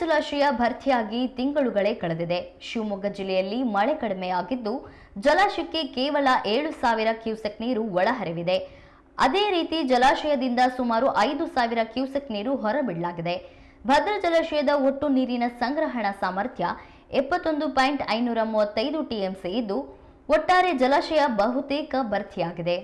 ಜಲಾಶಯ ಭರ್ತಿಯಾಗಿ ತಿಂಗಳುಗಳೇ ಕಳೆದಿದೆ. ಶಿವಮೊಗ್ಗ ಜಿಲ್ಲೆಯಲ್ಲಿ ಮಳೆ ಕಡಿಮೆಯಾಗಿದ್ದು, ಜಲಾಶಯಕ್ಕೆ ಕೇವಲ ಏಳು ಸಾವಿರ ಕ್ಯೂಸೆಕ್ ನೀರು ಒಳಹರಿವಿದೆ. ಅದೇ ರೀತಿ ಜಲಾಶಯದಿಂದ ಸುಮಾರು ಐದು ಸಾವಿರ ಕ್ಯೂಸೆಕ್ ನೀರು ಹೊರಬಿಡಲಾಗಿದೆ. ಭದ್ರಾ ಜಲಾಶಯದ ಒಟ್ಟು ನೀರಿನ ಸಂಗ್ರಹಣಾ ಸಾಮರ್ಥ್ಯ ಎಪ್ಪತ್ತೊಂದು ಪಾಯಿಂಟ್ ಐನೂರ ಮೂವತ್ತೈದು ಟಿಎಂಸಿ ಇದ್ದು, ಒಟ್ಟಾರೆ ಜಲಾಶಯ ಬಹುತೇಕ ಭರ್ತಿಯಾಗಿದೆ.